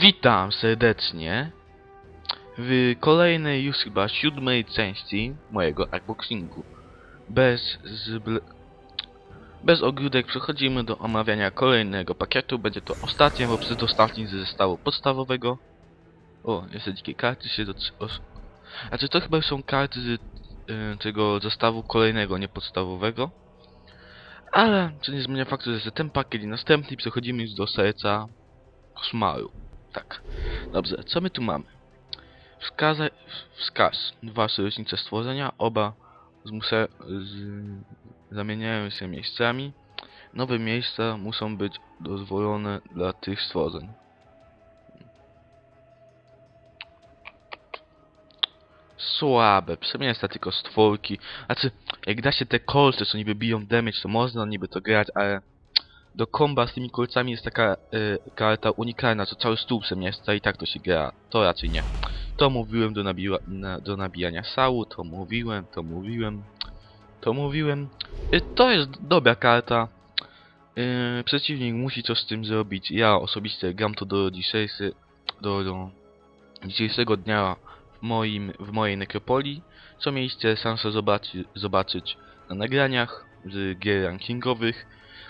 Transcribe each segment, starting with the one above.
Witam serdecznie w kolejnej już chyba siódmej części mojego unboxingu. Bez. Bez ogródek przechodzimy do omawiania kolejnego pakietu. Będzie to ostatnie, bo przedostatni z zestawu podstawowego. O, jeszcze dzikie karty się do... Znaczy to chyba są karty z y, tego zestawu kolejnego, nie podstawowego. Ale, co nie zmienia faktu, że ten pakiet i następny przechodzimy już do serca koszmaru. Tak. Dobrze, co my tu mamy? Wskazaj, wskaz. Dwa sojusznicze stworzenia, oba zmusa, z, zamieniają się miejscami. Nowe miejsca muszą być dozwolone dla tych stworzeń. Słabe, przemiasta tylko stworki. Znaczy, jak da się te kolce, co niby biją damage, to można niby to grać, ale do komba z tymi kolcami jest taka y, karta unikalna, co cały stół przemieszcza i tak to się gra. To raczej nie. To mówiłem do, nabiła, na, do nabijania sału, to mówiłem, to mówiłem, to mówiłem. Y, to jest dobra karta. Y, przeciwnik musi coś z tym zrobić. Ja osobiście gram to do dzisiejszy, do, do dzisiejszego dnia w, moim, w mojej nekropolii, co mieliście szansę zobaczy, zobaczyć na nagraniach z gier rankingowych.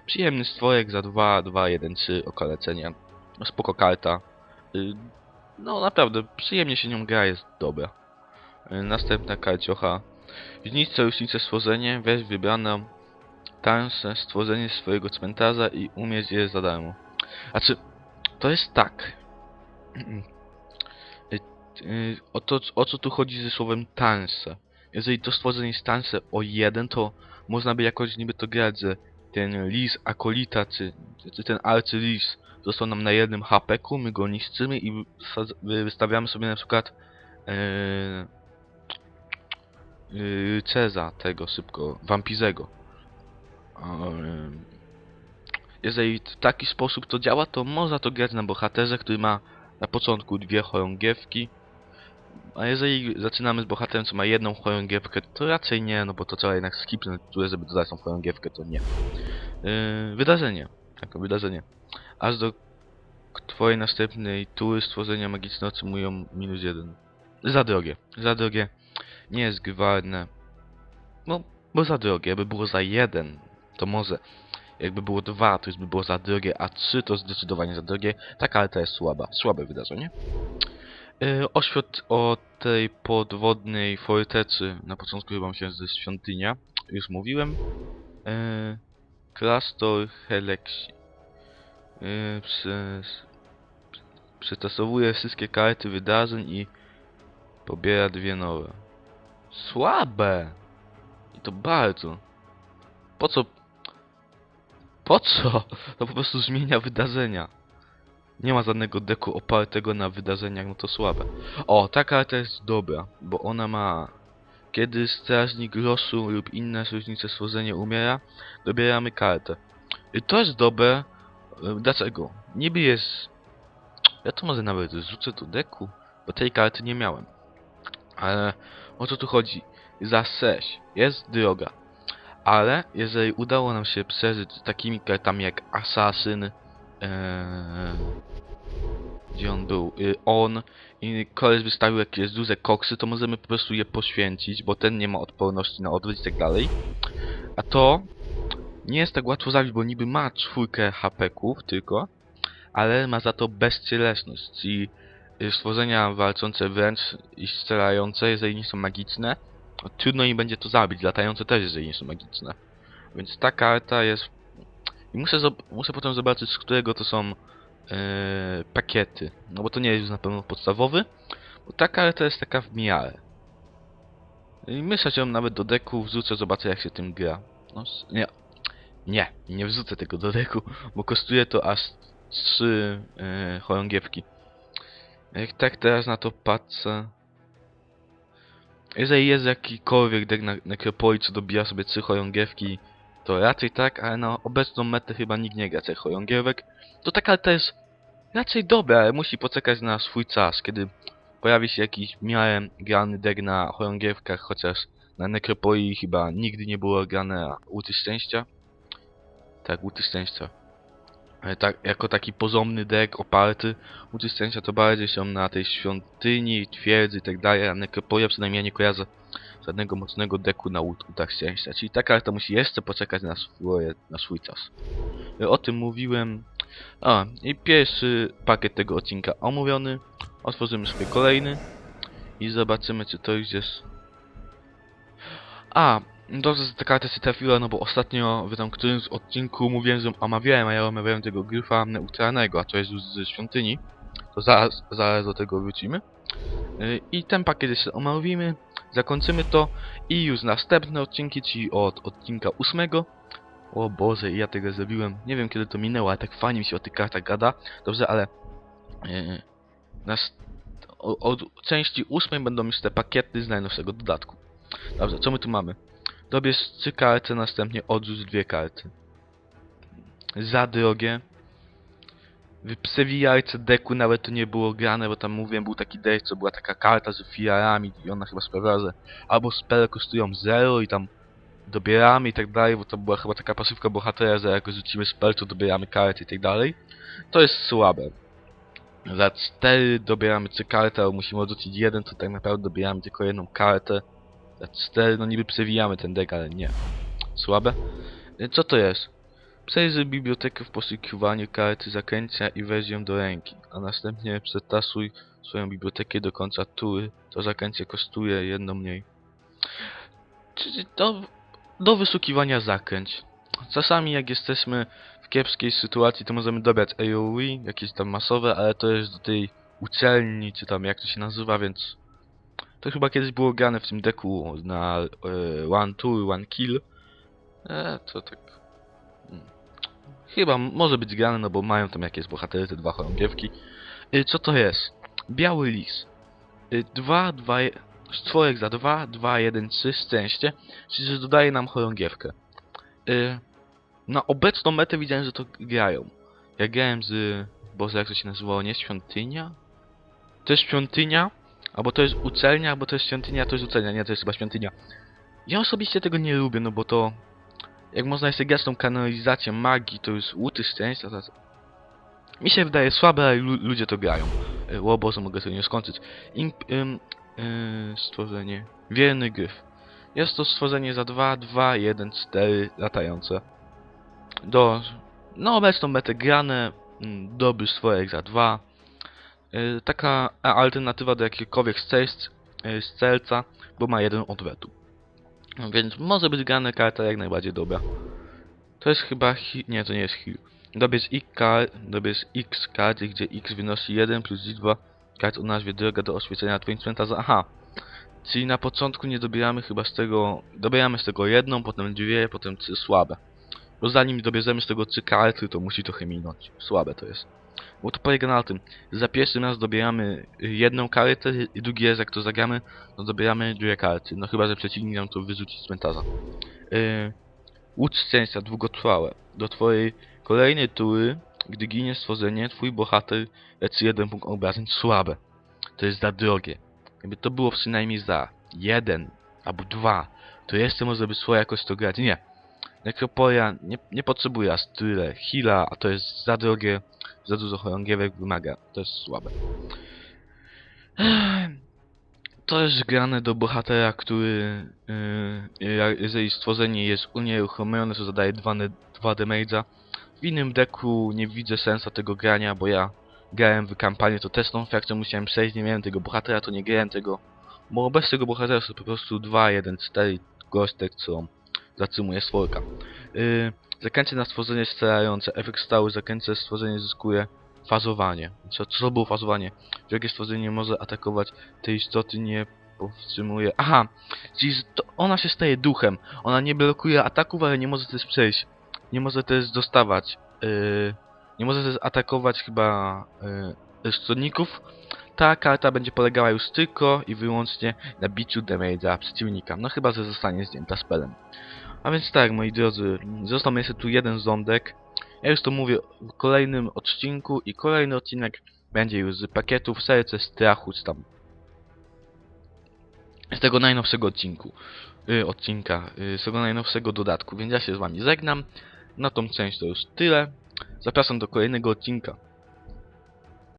Przyjemny stworek za 2, 2, 1, 3 okalecenia. No, Spoko karta. Y, No naprawdę, przyjemnie się nią gra, jest dobra. Y, Następna karciocha. Zniszcz sojusznicze stworzenie, weź wybraną tańsze stworzenie swojego cmentarza i umieść je za darmo. Znaczy, to jest tak. Y, O, to, o co tu chodzi ze słowem tańsze? Jeżeli to stworzenie jest tańsze o jeden, to można by jakoś niby to grać, że ten lis akolita, czy, czy ten arcylis został nam na jednym hapeku, my go niszczymy i wystawiamy sobie na przykład yy, yy, Ceza tego szybko, wampizego. Yy, jeżeli w taki sposób to działa, to można to grać na bohaterze, który ma na początku dwie chorągiewki, a jeżeli zaczynamy z bohaterem, co ma jedną chorągiewkę, to raczej nie, no bo to trzeba jednak skipnąć, żeby dodać tą chorągiewkę, to nie. Yy, wydarzenie. Tak, wydarzenie. Aż do twojej następnej tury stworzenia magiczne otrzymują minus jeden. Za drogie. Za drogie. Nie jest gwalne. No, bo za drogie. Jakby było za jeden, to może. Jakby było dwa, to już by było za drogie, a trzy to zdecydowanie za drogie. Ta karta jest słaba. Słabe wydarzenie. Yy, oświot o tej podwodnej fortecy. Na początku chyba się ze świątynia. Już mówiłem. Yy, Klastor Helexi. Yy, przez... Przetestowuje wszystkie karty wydarzeń i pobiera dwie nowe. Słabe! I to bardzo. Po co? Po co? To po prostu zmienia wydarzenia. Nie ma żadnego deku opartego na wydarzeniach, no to słabe. O, ta karta jest dobra, bo ona ma... Kiedy strażnik losu lub inne sojusznicze stworzenie umiera, dobieramy kartę. I to jest dobre. y, Dlaczego? Niby jest... Ja to może nawet rzucę do deku, bo tej karty nie miałem. Ale o co tu chodzi? Za 6 jest droga. Ale jeżeli udało nam się przeżyć takimi kartami jak Assassin, ee, gdzie on był, y, on i koleś wystawił jakieś duże koksy, to możemy po prostu je poświęcić, bo ten nie ma odporności na odwrót i tak dalej. A to nie jest tak łatwo zabić, bo niby ma czwórkę HP-ków tylko, ale ma za to bezcielesność, czyli y, stworzenia walczące wręcz i strzelające, jeżeli nie są magiczne, to trudno im będzie to zabić, latające też, jeżeli nie są magiczne. Więc ta karta jest... I muszę, muszę potem zobaczyć, z którego to są yy, pakiety. No bo to nie jest już na pewno podstawowy, bo ta karta jest taka w miarę. I myślę, że nawet do deku wrzucę, zobaczę jak się tym gra. No, nie, nie, nie wrzucę tego do deku, bo kosztuje to aż 3 yy, chorągiewki. Jak tak teraz na to patrzę... Jeżeli jest jakikolwiek deck na Necropolii, co dobija sobie 3 chorągiewki, to raczej tak, ale na obecną metę chyba nikt nie gra 3 chorągiewek. To ta karta jest raczej dobra, ale musi poczekać na swój czas, kiedy pojawi się jakiś miarę grany deck na chorągiewkach, chociaż na Necropolii chyba nigdy nie było grane łuty szczęścia. Tak, łuty szczęścia. e, tak, jako taki pozomny deck oparty. Łuty szczęścia to bardziej są na tej świątyni, twierdzy i tak dalej, a nekropolia przynajmniej ja nie kojarzę żadnego mocnego deku na łut- łutach szczęścia. Czyli ta karta musi jeszcze poczekać na, swoje, na swój czas. O tym mówiłem. A, i pierwszy pakiet tego odcinka omówiony. Otworzymy sobie kolejny i zobaczymy, czy to już jest. A, dobrze, że ta karta się trafiła, no bo ostatnio w tam którymś odcinku mówiłem, że omawiałem, a ja omawiałem tego gryfa neutralnego, a to jest już ze świątyni. To zaraz, zaraz do tego wrócimy. Yy, I ten pakiet jeszcze omówimy, zakończymy to i już następne odcinki, czyli od odcinka ósmego. O Boże, ja tego zrobiłem. Nie wiem kiedy to minęło, ale tak fajnie mi się o tych kartach gada. Dobrze, ale yy, nas, o, od części ósmej będą już te pakiety z najnowszego dodatku. Dobrze, co my tu mamy? Dobierz trzy karty, następnie odrzuć dwie karty. Za drogie. W przewijajce deku nawet to nie było grane, bo tam mówiłem, był taki deck, co była taka karta z filarami i ona chyba sprawiała, że albo spele kosztują 0 i tam dobieramy i tak dalej, bo to była chyba taka pasywka bohatera, że jak rzucimy spell, to dobieramy karty i tak dalej. To jest słabe. Za 4 dobieramy 3 karty, ale musimy odrzucić jeden, to tak naprawdę dobieramy tylko jedną kartę. Za 4, no niby przewijamy ten deck, ale nie. Słabe. Co to jest? Przejrzyj bibliotekę w poszukiwaniu karty zakręcia i weź ją do ręki, a następnie przetasuj swoją bibliotekę do końca tury. To zakręcie kosztuje jedno mniej. Czyli do, do wyszukiwania zakręć. Czasami jak jesteśmy w kiepskiej sytuacji, to możemy dobrać AoE, jakieś tam masowe, ale to jest do tej uczelni, czy tam jak to się nazywa, więc to chyba kiedyś było grane w tym deku na e, One Tour, One Kill. E, to tak... Chyba może być grane, no bo mają tam jakieś bohatery, te dwa chorągiewki. E, co to jest? Biały lis. 2, 2, stworek za 2, 2, 1, 3, szczęście, czyli że dodaje nam chorągiewkę. E, na obecną metę widziałem, że to grają. Ja grałem z... Boże, jak to się nazywało, nie? Świątynia? To jest świątynia, albo to jest uczelnia, albo to jest świątynia, to jest uczelnia, nie, to jest chyba świątynia. Ja osobiście tego nie lubię, no bo to... Jak można jeszcze grać tą kanalizację magii, to jest łuty szczęścia, to... Mi się wydaje słabe, ale lu ludzie to grają. E, O Boże, mogę sobie nie skończyć. Imp, ym, yy, stworzenie. Wierny gryf. Jest to stworzenie za 2, 2, 1, 4 latające. Do... Na obecną metę grane, mm, dobry stworek za 2. Yy, taka a- alternatywa do jakiegokolwiek strzelc, yy, strzelca, bo ma jeden odwetu. No Więc może być grana karta jak najbardziej dobra. To jest chyba nie, to nie jest heal. Dobierz X kart, dobierz X kart, gdzie X wynosi 1 plus liczba kart o nazwie droga do oświecenia twoim cmentarza. Aha. Czyli na początku nie dobieramy chyba z tego... Dobieramy z tego jedną, potem dwie, potem trzy słabe. Bo zanim dobierzemy z tego trzy karty, to musi trochę minąć. Słabe to jest. Bo to polega na tym, za pierwszym raz dobieramy jedną kartę i drugi raz jak to zagramy, no dobieramy dwie karty. No chyba, że przeciwnik nam to wyrzuci z cmentarza. Yy, szczęścia długotrwałe. Do twojej kolejnej tury, gdy ginie stworzenie, twój bohater leczy jeden punkt obrażeń słabe. To jest za drogie. Jakby to było przynajmniej za jeden albo dwa, to jeszcze może by szło jakoś to grać. Nie. Nekropolia nie, nie potrzebuje aż tyle heala, a to jest za drogie, za dużo chorągiewek wymaga. To jest słabe. To jest grane do bohatera, który yy, jeżeli stworzenie jest unieruchomione, to zadaje 2, 2 damage'a. W innym deku nie widzę sensu tego grania, bo ja grałem w kampanię, to też tą frakcją musiałem przejść, nie miałem tego bohatera, to nie grałem tego. Bo bez tego bohatera to po prostu 2, 1, 4 gostek, co zatrzymuje stworka. Yy, zakręcie na stworzenie strzelające, efekt stały, zakręcie stworzenie zyskuje fazowanie. Co, co było fazowanie? Drugie stworzenie może atakować tej istoty nie powstrzymuje. Aha! Czyli ona się staje duchem. Ona nie blokuje ataków, ale nie może też przejść. Nie może też dostawać. Yy, nie może też atakować chyba yy, stronników. Ta karta będzie polegała już tylko i wyłącznie na biciu damage'a przeciwnika. No chyba, że zostanie zdjęta spelem. A więc tak, moi drodzy, został jeszcze tu jeden ządek. Ja już to mówię w kolejnym odcinku i kolejny odcinek będzie już z pakietów Serce Strachu, tam z tego najnowszego odcinku, y, odcinka, y, z tego najnowszego dodatku, więc ja się z wami żegnam. Na tą część to już tyle. Zapraszam do kolejnego odcinka.